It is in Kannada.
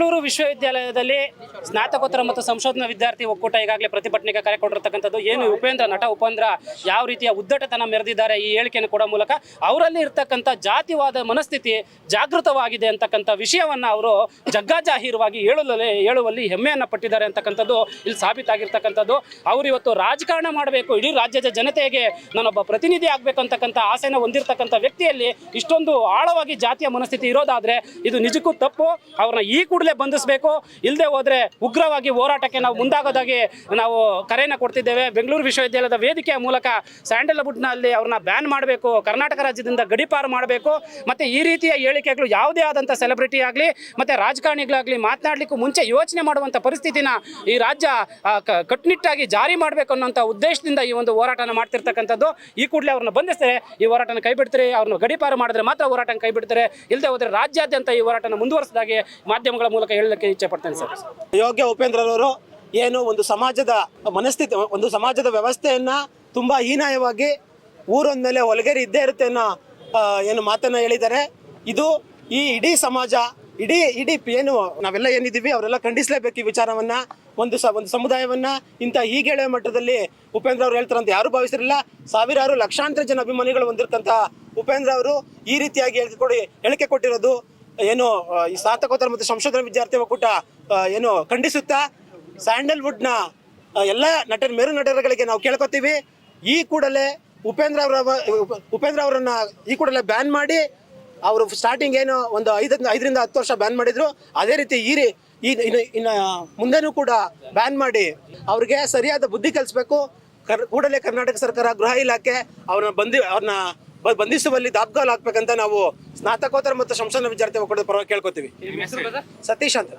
ಬೆಂಗಳೂರು ವಿಶ್ವವಿದ್ಯಾಲಯದಲ್ಲಿ ಸ್ನಾತಕೋತ್ತರ ಮತ್ತು ಸಂಶೋಧನಾ ವಿದ್ಯಾರ್ಥಿ ಒಕ್ಕೂಟ ಈಗಾಗಲೇ ಪ್ರತಿಭಟನೆಗೆ ಕರೆ ಕೊಟ್ಟಿರ್ತಕ್ಕಂಥದ್ದು ಏನು ಉಪೇಂದ್ರ ನಟ ಉಪೇಂದ್ರ ಯಾವ ರೀತಿಯ ಉದ್ದಟತನ ಮೆರೆದಿದ್ದಾರೆ ಈ ಹೇಳಿಕೆಯನ್ನು ಕೊಡೋ ಮೂಲಕ ಅವರಲ್ಲಿ ಇರ್ತಕ್ಕಂಥ ಜಾತಿವಾದ ಮನಸ್ಥಿತಿ ಜಾಗೃತವಾಗಿದೆ ಅಂತಕ್ಕಂಥ ವಿಷಯವನ್ನು ಅವರು ಜಗ್ಗಾಜಾಹೀರವಾಗಿ ಹೇಳಲು ಹೇಳುವಲ್ಲಿ ಹೆಮ್ಮೆಯನ್ನು ಪಟ್ಟಿದ್ದಾರೆ ಅಂತಕ್ಕಂಥದ್ದು ಇಲ್ಲಿ ಸಾಬೀತಾಗಿರ್ತಕ್ಕಂಥದ್ದು. ಅವರು ಇವತ್ತು ರಾಜಕಾರಣ ಮಾಡಬೇಕು, ಇಡೀ ರಾಜ್ಯದ ಜನತೆಗೆ ನಾನೊಬ್ಬ ಪ್ರತಿನಿಧಿ ಆಗಬೇಕು ಅಂತಕ್ಕಂಥ ಆಸೆನ ಹೊಂದಿರತಕ್ಕಂಥ ವ್ಯಕ್ತಿಯಲ್ಲಿ ಇಷ್ಟೊಂದು ಆಳವಾಗಿ ಜಾತಿಯ ಮನಸ್ಥಿತಿ ಇರೋದಾದರೆ ಇದು ನಿಜಕ್ಕೂ ತಪ್ಪು. ಅವ್ರನ್ನ ಈ ಕೂಡಲೇ ಬಂಧಿಸಬೇಕು ಇಲ್ಲದೆ ಹೋದ್ರೆ ಉಗ್ರವಾಗಿ ಹೋರಾಟಕ್ಕೆ ನಾವು ಮುಂದಾಗೋದಾಗಿ ನಾವು ಕರೆಯನ್ನು ಕೊಡ್ತಿದ್ದೇವೆ. ಬೆಂಗಳೂರು ವಿಶ್ವವಿದ್ಯಾಲಯದ ವೇದಿಕೆಯ ಮೂಲಕ ಸ್ಯಾಂಡಲ್ವುಡ್ನಲ್ಲಿ ಅವ್ರನ್ನ ಬ್ಯಾನ್ ಮಾಡಬೇಕು, ಕರ್ನಾಟಕ ರಾಜ್ಯದಿಂದ ಗಡಿಪಾರು ಮಾಡಬೇಕು, ಮತ್ತೆ ಈ ರೀತಿಯ ಹೇಳಿಕೆಗಳು ಯಾವುದೇ ಆದಂಥ ಸೆಲೆಬ್ರಿಟಿ ಆಗಲಿ, ಮತ್ತೆ ರಾಜಕಾರಣಿಗಳಾಗಲಿ ಮಾತನಾಡಲಿಕ್ಕೂ ಮುಂಚೆ ಯೋಚನೆ ಮಾಡುವಂಥ ಪರಿಸ್ಥಿತಿನ ಈ ರಾಜ್ಯ ಕಟ್ಟುನಿಟ್ಟಾಗಿ ಜಾರಿ ಮಾಡಬೇಕು ಅನ್ನೋಂಥ ಉದ್ದೇಶದಿಂದ ಈ ಒಂದು ಹೋರಾಟನ ಮಾಡ್ತಿರ್ತಕ್ಕಂಥದ್ದು. ಈ ಕೂಡಲೇ ಅವ್ರನ್ನ ಬಂಧಿಸ್ತಾರೆ. ಈ ಹೋರಾಟನ ಕೈ ಬಿಡ್ತಾರೆ ಅವ್ರನ್ನ ಗಡಿಪಾರು ಮಾಡಿದ್ರೆ ಮಾತ್ರ ಹೋರಾಟ ಕೈ ಬಿಡ್ತಾರೆ ಇಲ್ಲದೆ ಹೋದ್ರೆ ರಾಜ್ಯಾದ್ಯಂತ ಈ ಹೋರಾಟನ ಮುಂದುವರಿಸಿದಾಗೆ ಮಾಧ್ಯಮಗಳ ಮೂಲಕ ಹೇಳಲಿಕ್ಕೆ ಇಚ್ಛೆ ಪಡ್ತೇನೆ ಸರ್. ಯೋಗ್ಯ ಉಪೇಂದ್ರರವರು ಏನು ಒಂದು ಸಮಾಜದ ಮನಸ್ಥಿತಿ, ಒಂದು ಸಮಾಜದ ವ್ಯವಸ್ಥೆಯನ್ನ ತುಂಬಾ ಹೀನಾಯವಾಗಿ ಊರೊಂದ ಮೇಲೆ ಹೊಲಗೇರಿ ಇದ್ದೇ ಇರುತ್ತೆ ಅನ್ನೋ ಏನು ಮಾತನ್ನ ಹೇಳಿದ್ದಾರೆ. ಇದು ಈ ಇಡೀ ಸಮಾಜ, ಇಡೀ ಇಡೀ ಏನು ನಾವೆಲ್ಲ ಏನಿದ್ದೀವಿ ಅವರೆಲ್ಲ ಖಂಡಿಸಲೇಬೇಕು ಈ ವಿಚಾರವನ್ನ. ಒಂದು ಸ, ಒಂದು ಸಮುದಾಯವನ್ನ ಇಂಥ ಹೀಗೆ ಮಟ್ಟದಲ್ಲಿ ಉಪೇಂದ್ರ ಅವರು ಹೇಳ್ತಾರಂತ ಯಾರು ಭಾವಿಸಿರಲಿಲ್ಲ. ಸಾವಿರಾರು ಲಕ್ಷಾಂತರ ಜನ ಅಭಿಮಾನಿಗಳು ಹೊಂದಿರತಕ್ಕಂತಹ ಉಪೇಂದ್ರ ಅವರು ಈ ರೀತಿಯಾಗಿ ಹೇಳಿಕೊಡಿ, ಹೇಳಿಕೆ ಕೊಟ್ಟಿರೋದು. ಏನು ಈ ಸ್ನಾತಕೋತ್ತರ ಮತ್ತು ಸಂಶೋಧನಾ ವಿದ್ಯಾರ್ಥಿ ಒಕ್ಕೂಟ ಏನು ಖಂಡಿಸುತ್ತಾ? ಸ್ಯಾಂಡಲ್ವುಡ್ನ ಎಲ್ಲ ನಟರ ಮೇರು ನಟರುಗಳಿಗೆ ನಾವು ಕೇಳ್ಕೊತೀವಿ. ಈ ಕೂಡಲೇ ಉಪೇಂದ್ರ ಅವರ ಉಪೇಂದ್ರ ಅವರನ್ನ ಈ ಕೂಡಲೇ ಬ್ಯಾನ್ ಮಾಡಿ, ಅವರು ಸ್ಟಾರ್ಟಿಂಗ್ ಏನು ಒಂದು ಐದರಿಂದ ಐದರಿಂದ ಹತ್ತು ವರ್ಷ ಬ್ಯಾನ್ ಮಾಡಿದ್ರು. ಅದೇ ರೀತಿ ಈ ಈ ಇನ್ನು ಮುಂದೆನೂ ಕೂಡ ಬ್ಯಾನ್ ಮಾಡಿ ಅವ್ರಿಗೆ ಸರಿಯಾದ ಬುದ್ಧಿ ಕಲಿಸ್ಬೇಕು. ಕರ್, ಕೂಡಲೇ ಕರ್ನಾಟಕ ಸರ್ಕಾರ ಗೃಹ ಇಲಾಖೆ ಅವ್ರನ್ನ ಬಂದಿ, ಅವ್ರನ್ನ ಬಂಧಿಸುವಲ್ಲಿ ದಾಬ್ಗಾಲ್ ಹಾಕ್ಬೇಕಂತ ನಾವು ಸ್ನಾತಕೋತ್ತರ ಮತ್ತು ಸಂಶೋಧನಾ ವಿದ್ಯಾರ್ಥಿ ಒಕ್ಕೂಟದ ಪರವಾಗಿ ಕೇಳ್ಕೊತೀವಿ. ಸತೀಶ್ ಅಂತ.